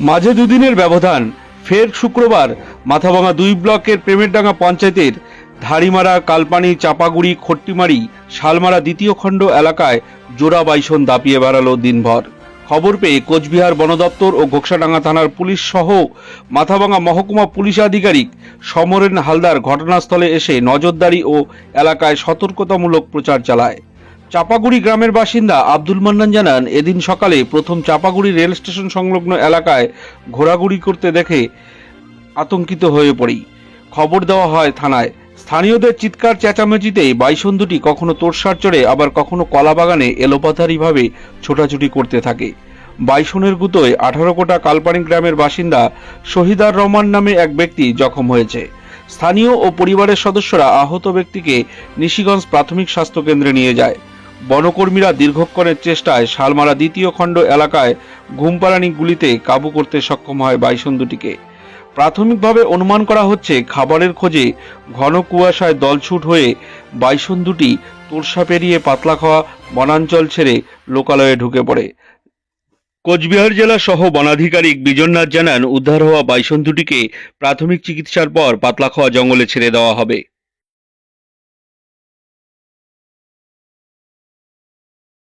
মাঝে দুদিনের ব্যবধান, ফের শুক্রবার মাথাভাঙা দুই ব্লকের প্রেমেরডাঙ্গা পঞ্চায়েতের ধারিমারা কালপানি, চাপাগুড়ি, খট্টিমারি, শালমারা দ্বিতীয় খণ্ড এলাকায় জোড়া বাইসন দাপিয়ে বেড়ালো দিনভর। খবর পেয়ে কোচবিহার বন দপ্তর ও ঘোকসাডাঙ্গা থানার পুলিশ সহ মাথাভাঙা মহকুমা পুলিশ আধিকারিক সমরেন হালদার ঘটনাস্থলে এসে নজরদারি ও এলাকায় সতর্কতামূলক প্রচার চালায়। চাপাগুড়ি গ্রামের বাসিন্দা আব্দুল মান্নান জানান, এদিন সকালে প্রথম চাপাগুড়ি রেল স্টেশন সংলগ্ন এলাকায় ঘোরাঘুরি করতে দেখে আতঙ্কিত হয়ে পড়ি। খবর দেওয়া হয় থানায়। স্থানীয়দের চিৎকার চেঁচামেচিতে বাইসন দুটি কখনো তোরসার চড়ে, আবার কখনো কলাবাগানে এলোপাথারিভাবে ছোটাছুটি করতে থাকে। বাইসনের গুতোয় আঠারো কোটা কালপানি গ্রামের বাসিন্দা শহীদার রহমান নামে এক ব্যক্তি জখম হয়েছে। স্থানীয় ও পরিবারের সদস্যরা আহত ব্যক্তিকে নিশিগঞ্জ প্রাথমিক স্বাস্থ্য কেন্দ্রে নিয়ে যায়। বনকর্মীরা দীর্ঘক্ষণের চেষ্টায় শালমারা দ্বিতীয় খণ্ড এলাকায় ঘুমপাড়ানি গুলিতে কাবু করতে সক্ষম হয় বাইসন দুটিকে প্রাথমিকভাবে অনুমান করা হচ্ছে খাবারের খোঁজে ঘন কুয়াশায় দলছুট হয়ে বাইসন দুটি তোরসা পেরিয়ে পাতলা খাওয়া বনাঞ্চল ছেড়ে লোকালয়ে ঢুকে পড়ে। কোচবিহার জেলা সহ বনাধিকারিক বিজননাথ জানান, উদ্ধার হওয়া বাইসন দুটিকে প্রাথমিক চিকিৎসার পর পাতলাখোয়া জঙ্গলে ছেড়ে দেওয়া হবে।